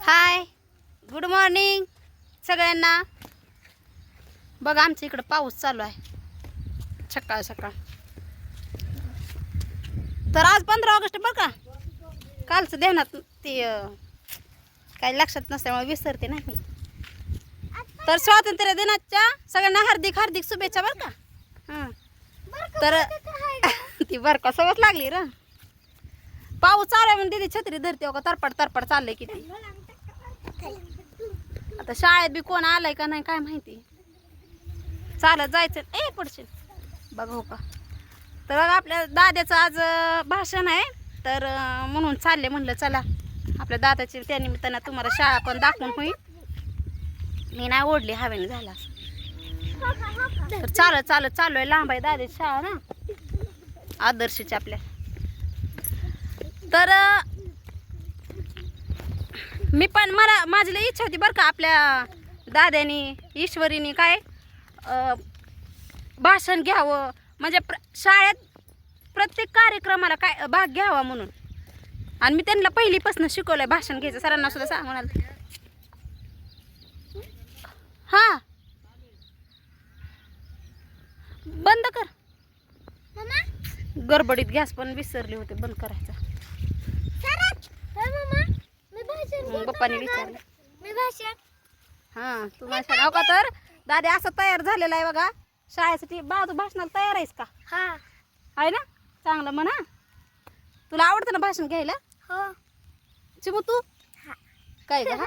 Hi good morning सगळ्यांना. बघा आमच्या इकडं पाऊस चालू आहे. सकाळ सकाळ. तर आज पंधरा ऑगस्ट बरं का? कालचं ध्यानात ते काही लक्षात नसल्यामुळे विसरते ना मी. तर स्वातंत्र्य दिनाच्या सगळ्यांना हार्दिक हार्दिक शुभेच्छा बरं का? हां. तर ती बरं का लागली र. पाऊस चालू आहे म्हणून दिदी छत्री धरते हो का? तरपड तरपड चाललंय किती. आता शाळेत बी कोण आलंय का नाही काय माहिती. चालत जायचं. ए पडशील. बघ हो का. तर बघा आपल्या दाद्याचं आज भाषण आहे. तर म्हणून चालले म्हणलं चला. आपल्या दादाची त्यानिमित्तानं तुम्हाला शाळा पण दाखवून होईल. मी नाही ओढली हवेने झाला तर चालत चालत चालू आहे. लांब आहे दादाची शाळा ना. आदर्शची आपल्या. तर मी पण मला माझी लई इच्छा होती बरं का आपल्या दाद्यानी ईश्वरीनी काय भाषण घ्यावं. म्हणजे प्र शाळेत प्रत्येक कार्यक्रमाला काय भाग घ्यावा म्हणून. आणि मी त्यांना पहिलीपासून शिकवलंय भाषण घ्यायचं. सरांना सुद्धा सांग म्हणाल. हां. बंद कर. गडबडीत गॅस पण विसरली होते. बंद करायचा मग पप्पाने विचारलं. हां तू माझ्या नाव का तर. दादा असं तयार झालेला आहे बघा. शाळेसाठी बाजू भाषणाला तयार आहेस का? हा. आहे ना? चांगलं म्हणा. तुला आवडतं ना भाषण घ्यायला? हो. चिमू तू? हा. काय का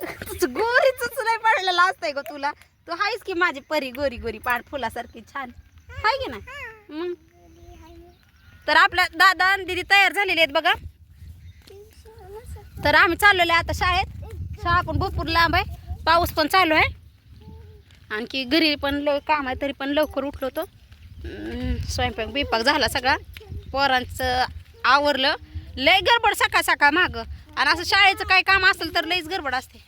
तुझं गोरीच नाही पडलेलं असतंय ग तुला. तू आहेस की माझी परी गोरी गोरी पाड फुलासारखी छान? हाय की ना मग? तर आपल्या दादा आणि दिदी तयार झालेले आहेत बघा. तर आम्ही चाललेलो आहे आता शाळेत. शाळा पण भरपूर लांब आहे. पाऊस पण चालू आहे. आणखी घरी पण लव काम आहे तरी पण लवकर उठलो होतो. स्वयंपाक बिपाक झाला सगळा. पोरांचं आवरलं. लय गडबड सकाळ सकाळ माग. आणि असं शाळेचं काही काम असेल तर लईच गडबड असते.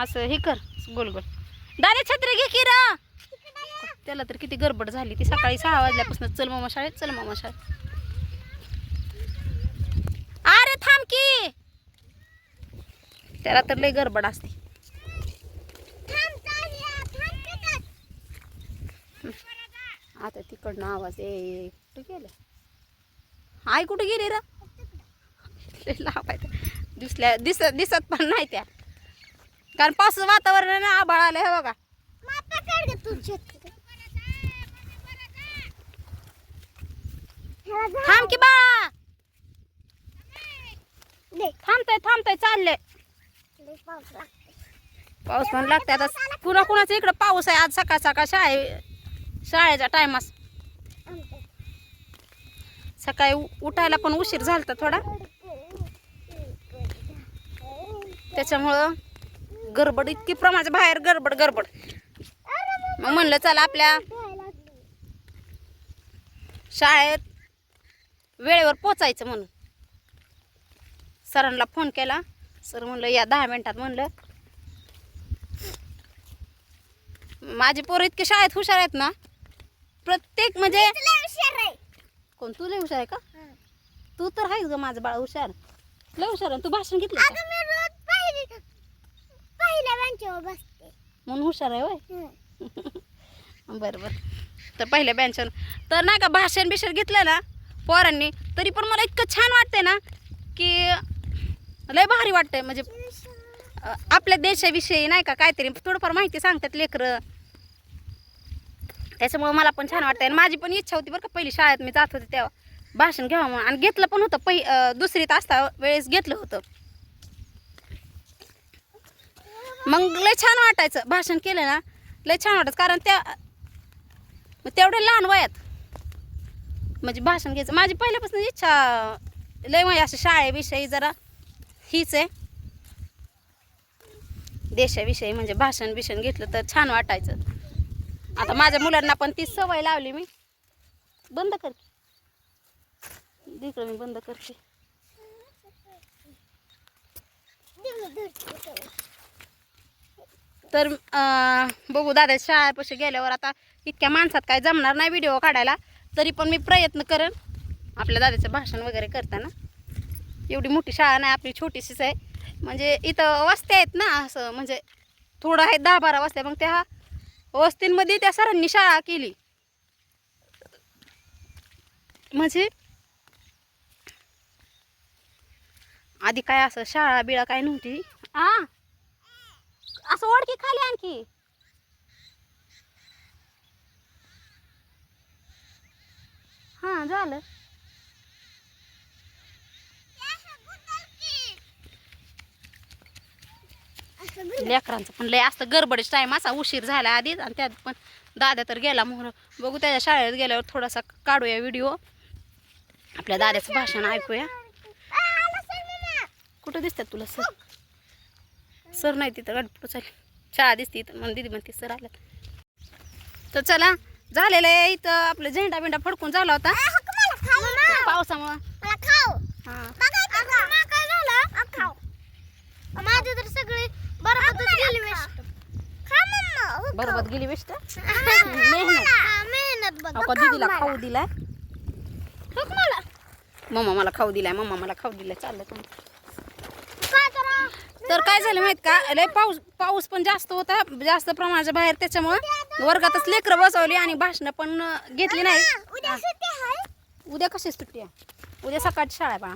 असं हे कर. गोल गोल. दारे छत्री घे की रा. त्याला तर किती गडबड झाली ती. सकाळी सहा वाजल्यापासून चल मामा शाळेत चल मामा शाळेत अरे थांब की त्याला तर लय गडबड असते. आता तिकडनं आवाज ये कुठे गेलं? आई कुठे गेली र? लावायचं दिसल्या दिस दिसत पण नाही त्या. कारण पाऊस वातावरण आभाळ आलं हे बघा. थांब की बा थांबतय थांबतय चालले पाऊस पण लागतंय आता. कुणा कुणाचं इकडं पाऊस आहे आज सकाळ सकाळ शाळे शाळेच्या टायमास. सकाळी उठायला पण उशीर झालता थोडा. त्याच्यामुळं गडबड इतकी प्रमाणाच्या बाहेर गडबड गडबड. मग म्हणलं चला आपल्या शाळेत वेळेवर पोचायचं म्हणून. सरांना फोन केला. सर म्हणलं या दहा मिनिटात म्हणलं. माझी पोरं इतके शाळेत हुशार आहेत ना प्रत्येक म्हणजे कोण तू लय हुशार आहे का? तू तर आहेस ग माझं बाळ हुशार. लय हुशार. तू भाषण घेतलं म्हणून हुशार आहे होय? बरं बरं. तर पहिल्या बेंचवर. तर नाही का भाषण बिषण घेतलं ना पोरांनी तरी पण मला इतकं छान वाटतंय ना की लय भारी वाटतंय म्हणजे आपल्या देशाविषयी नाही का काहीतरी. थोडंफार माहिती सांगतात लेकरं. त्याच्यामुळं मला पण छान वाटतंय. आणि माझी पण इच्छा होती बरं का पहिली शाळेत मी जात होते तेव्हा भाषण घ्यावं म्हणून. आणि घेतलं पण होतं पहि दुसरीत असता वेळेस घेतलं होतं. मग लय छान वाटायचं. भाषण केलं ना लय छान वाटायचं. कारण त्या मग तेवढ्या लहान वयात म्हणजे भाषण घ्यायचं. माझी पहिल्यापासून इच्छा लय वय असं शाळेविषयी जरा हीच आहे. देशाविषयी म्हणजे भाषण बिषण घेतलं तर छान वाटायचं. आता माझ्या मुलांना पण ती सवय लावली मी. बंद करते इकडं मी बंद करते. तर बघू दादा शाळेपाशी गेल्यावर आता इतक्या माणसात काय जमणार नाही व्हिडिओ काढायला. तरी पण मी प्रयत्न करेन. आपल्या दादाचं भाषण वगैरे करताना. एवढी मोठी शाळा नाही आपली छोटीशीच आहे. म्हणजे इथं वस्त्या आहेत ना असं म्हणजे थोडं आहे दहा बारा वस्त्या. मग त्या वस्तींमध्ये त्या सरांनी शाळा केली. म्हणजे आधी काय असं शाळा बिळा काय नव्हती? आ? असं ओळखी खाली आणखी. हां झालं. लेकरांचं पण लय असतं. गडबडीच टाईम असा उशीर झाला आधीच आणि त्यात पण दादा तर गेला म्हणून बघू त्याच्या शाळेत गेल्यावर थोडासा काढूया व्हिडिओ आपल्या दादाचं भाषण ऐकूया. कुठं दिसतात तुला सर? सर नाही तिथं गाडी चालेल. शाळा दिसते इथं. म्हणून दिदी म्हणते सर आल्यात. तर चला झालेलं आहे इथं. आपलं झेंडा बिंडा फडकून झाला होता. पावसामुळं हां माझे तर सगळे बरोबर गेले वेस्ट खा मम्मा बरोबर गेली बेस्ट? मेहनत. मेहनत बघ. का दीदीला खाऊ दिलाय. मम्मा मला खाऊ दिलाय मम्मा मला खाऊ दिलाय. चाललं तुम्ही. तर काय झालं माहीत का? लय पाऊस पाऊस पण जास्त होता जास्त प्रमाणाच्या बाहेर त्याच्यामुळं वर्गातच लेकरं बसवली आणि भाषणं पण घेतली नाही. उद्या कशी सुट्टी आहे? उद्या सकाळची शाळा आहे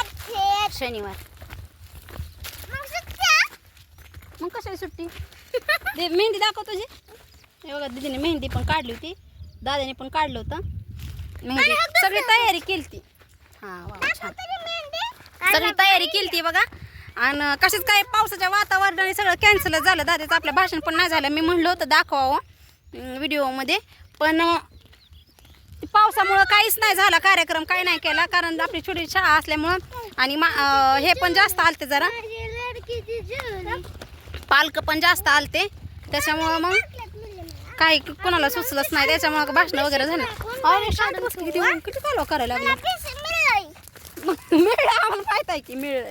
अच्छे शनिवार मग सुट्ट्या मग कशाची सुट्टी? दे मेहंदी दाखव तुझी. हे बघा दीदीने मेहंदी पण काढली होती. दादाने पण काढलं होतं. मेहंदी सगळी तयारी केली ती हां वा छान. सगळी तयारी केली ती बघा. आणि कशाच काय पावसाच्या वातावरणाने सगळं कॅन्सल झालं. दादाचं आपलं भाषण पण नाही झालं. मी म्हणलं होतं दाखवावं अं, व्हिडिओमध्ये पण पावसामुळं काहीच नाही झाला. कार्यक्रम काही नाही केला. कारण आपली छोटी शाळा असल्यामुळं आणि हे पण जास्त आलते जरा. पालक पण जास्त आलते. त्याच्यामुळं मग काही कोणाला सुचलंच नाही. त्याच्यामुळं भाषण वगैरे झालं. अरे शांत बस किती किती कालवा करायला लागलं? मग मिळलं. आम्हाला माहीत आहे की मिळ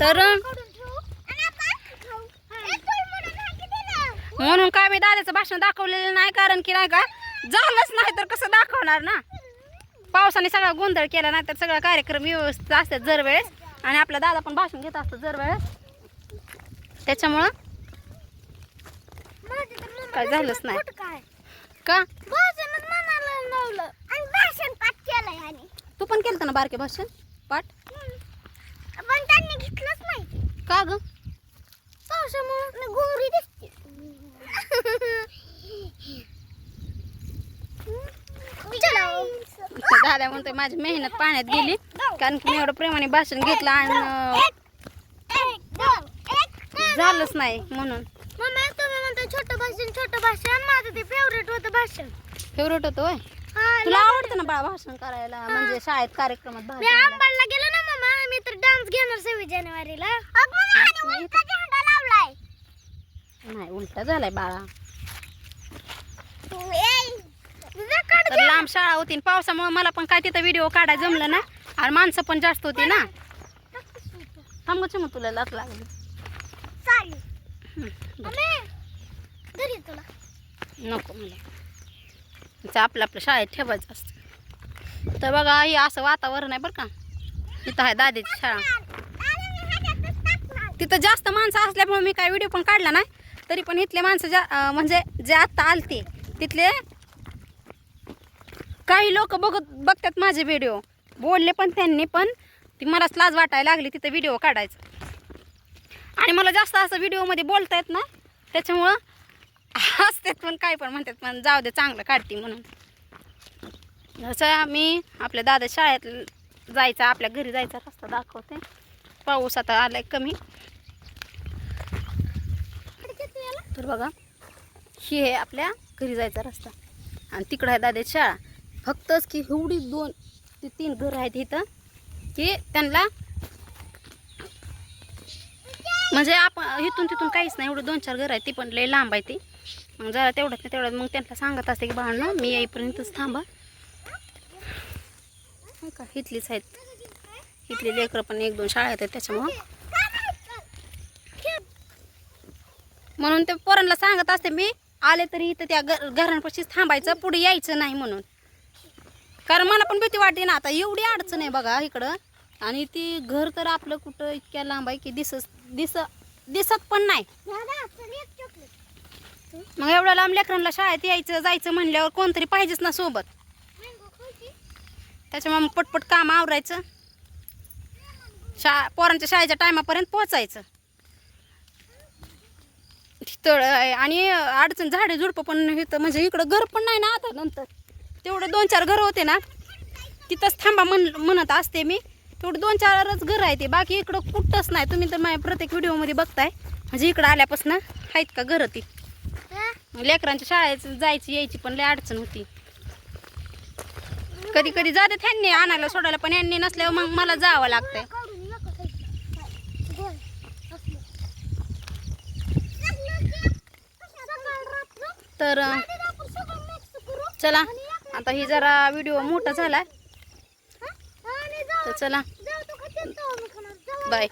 तर म्हणून म्हणून काय मी दादाचं भाषण दाखवलेलं नाही कारण की नाही का झालंच नाही तर कसं दाखवणार ना? पावसाने सगळा गोंधळ केला नाही तर सगळा कार्यक्रम व्यवस्थित असतात दरवेळेस आणि आपला दादा पण भाषण घेत असतो दरवेळेस त्याच्यामुळं माझं तर मम्मा काय झालंच नाही. का? तू पण केलं ना बारके भाषण? पाठ? पण त्यांनी घेतलंच नाही. का ग? पावसामुळे गोरी दिसते. दादा म्हणतोय माझी मेहनत पाण्यात गेली. कारण की मी एवढं प्रेमाने भाषण घेतलं आणि झालंच नाही म्हणून. मम्मी तुम्ही म्हणता छोटं भाषण छोटं भाषण माझं ते फेवरेट होतं भाषण. फेवरेट होतं होय? हा, तुला आवडतं ना बाळा भाषण करायला? म्हणजे शाळेत कार्यक्रमात मी? आंबाडला गेलो ना मामा मी तर डान्स घेणार सव्वीस जानेवारीला. उलटा झेंडा लावलाय. नाही उलटा झालाय बाळा. तर लांब शाळा होती पावसामुळे मला पण काय तिथं व्हिडिओ काढायला जमलं ना? आणि माणसं पण जास्त होती ना? थांबच मग तुला लाच लागली. नको मला तिचं आपलं आपलं शाळेत ठेवायचं असतं. तर बघा हे असं वातावरण आहे बरं का? इथं आहे दादीची शाळा. तिथं जास्त माणसं असल्यामुळे मी काय व्हिडिओ पण काढला नाही. तरी पण इथले माणसं जा म्हणजे जे आत्ता आलते तिथले काही लोक बघत बघतात माझे व्हिडिओ बोलले पण त्यांनी पण ती मलाच लाज वाटायला लागली तिथं व्हिडिओ काढायचं. आणि मला जास्त असं व्हिडिओमध्ये बोलता येत ना त्याच्यामुळं हसतात पण काय पण म्हणतात पण जाऊ दे चांगलं काढते म्हणून. जसं मी आपल्या दादा शाळेत जायचा आपल्या घरी जायचा रस्ता दाखवते. पाऊस आता आलाय कमी. तर बघा ही आहे आपल्या घरी जायचा रस्ता. आणि तिकडं आहे दाद्याची शाळा. फक्तच की एवढी दोन ते तीन घरं आहेत इथं की त्यांना म्हणजे आपण इथून तिथून काहीच नाही एवढं दोन चार घर आहेत ती पण लय लांब आहे ती. मग जरा तेवढ्यात नाही तेवढ्यात मग त्यांना सांगत असते की बाळांनो मी येईपर्यंतच थांबा. हो का? इथलीच आहेत. इथली लेकरं पण एक दोन शाळा आहेत त्याच्यामुळं. म्हणून ते पोरांना सांगत असते मी आले तरी इथं त्या घर घरांपाशीच थांबायचं पुढे यायचं नाही म्हणून. कारण मला पण भीती वाटते ना आता एवढी अडचण आहे बघा इकडं. आणि ती घर तर आपलं कुठं इतक्या लांब आहे की दिसत दिस दिसत पण नाही. मग एवढ्या लांब लेकरांना शाळेत यायचं जायचं म्हणल्यावर कोणतरी पाहिजेच ना सोबत. त्याच्यामुळे मग पटपट काम आवरायचं. शा पोरांच्या शाळेच्या टायमापर्यंत पोचायचं तळ आहे आणि अडचण झाडे झुडपं पण इथं म्हणजे इकडं घर पण नाही ना आता नंतर. तेवढे दोन चार घर होते ना तिथंच थांबा म्हण म्हणत असते मी. तेवढे दोन चारच घर आहे ते. बाकी इकडं कुठंच नाही. तुम्ही तर माझ्या प्रत्येक व्हिडिओमध्ये बघताय. म्हणजे इकडं आल्यापासून आहेत का घरं ती? लेकरांच्या शाळेत जायची यायची पण लय अडचण होती. कधी कधी जाते त्यांनी आणायला सोडायला पण यांनी नसल्यावर मग मला जावं लागतंय. तर. चला. आता ही जरा व्हिडिओ मोठा जाऊ तर चला. बाय.